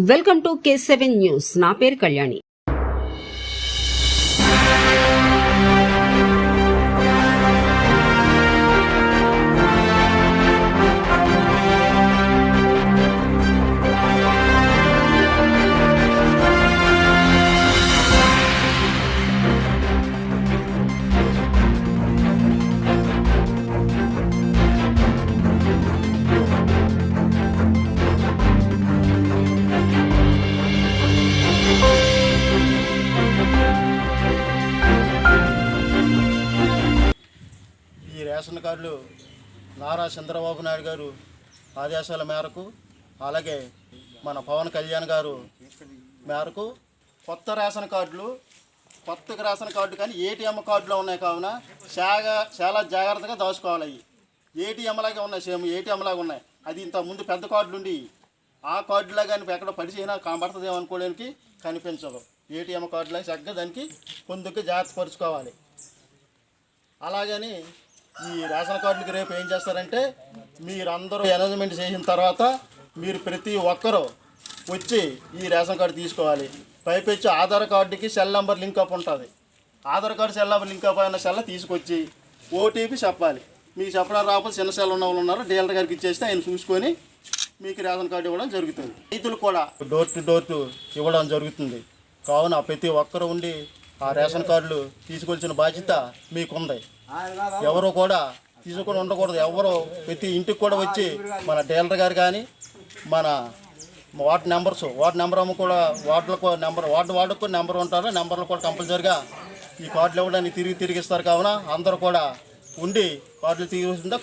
Welcome to K seven news. నా పేరు Kalyani. Ration కార్డులు నారా చంద్రబాబు నాయుడు గారు ఆదేశాల మేరకు అలాగే మన పవన్ కళ్యాణ్ గారు మేరకు కొత్త రేషన్ కార్డులు కొత్త రేషన్ కార్డు కానీ ఏటీఎం కార్డులో ఉన్నాయి కావున చాలా చాలా జాగ్రత్తగా దాచుకోవాలి అవి. ఏటీఎం ఉన్నాయి సేమ్ ఏటీఎంలాగా ఉన్నాయి. అది ఇంత ముందు పెద్ద కార్డులు ఉండి ఆ కార్డులా కానీ ఎక్కడ పడిచేయినా కనబడుతుందేమో అనుకోవడానికి కనిపించదు. ఏటీఎం కార్డులా చక్కగా దానికి పొందుకు జాగ్రత్త పరుచుకోవాలి. అలాగని ఈ రేషన్ కార్డులకి రేపు ఏం చేస్తారంటే మీరందరూ అనౌన్స్మెంట్ చేసిన తర్వాత మీరు ప్రతి ఒక్కరూ వచ్చి ఈ రేషన్ కార్డు తీసుకోవాలి. పైపెచ్చి ఆధార్ కార్డుకి సెల్ నెంబర్ లింక్ అప్ ఉంటుంది. Aadhaar card cell number link up అయిన సెల్ తీసుకొచ్చి ఓటీపీ చెప్పాలి. మీకు చెప్పడం రాకపోతే చిన్న సెల్ ఉన్న వాళ్ళు ఉన్నారు డీలర్ గారికి ఇచ్చేస్తే ఆయన చూసుకొని మీకు రేషన్ కార్డు ఇవ్వడం జరుగుతుంది. రైతులు కూడా డోర్ టు డోర్ టు ఇవ్వడం జరుగుతుంది. కావున ప్రతి ఒక్కరు ఉండి ఆ రేషన్ కార్డులు తీసుకొచ్చిన బాధ్యత మీకుంది. ఎవరు కూడా తీసుకొని ఉండకూడదు. ఎవరు ప్రతి ఇంటికి కూడా వచ్చి మన డీలర్ గారు కానీ మన వార్డ్ నెంబర్స్ వార్డ్ నెంబర్ అమ్మ కూడా వార్డులకు నెంబర్ వార్డు వార్డుకు నెంబర్ ఉంటారు. నెంబర్లు కూడా కంపల్సరిగా ఈ కార్డులు ఇవ్వడానికి తిరిగి తిరిగిస్తారు. కావున అందరూ కూడా ఉండి కార్డులు తీసుకుంటే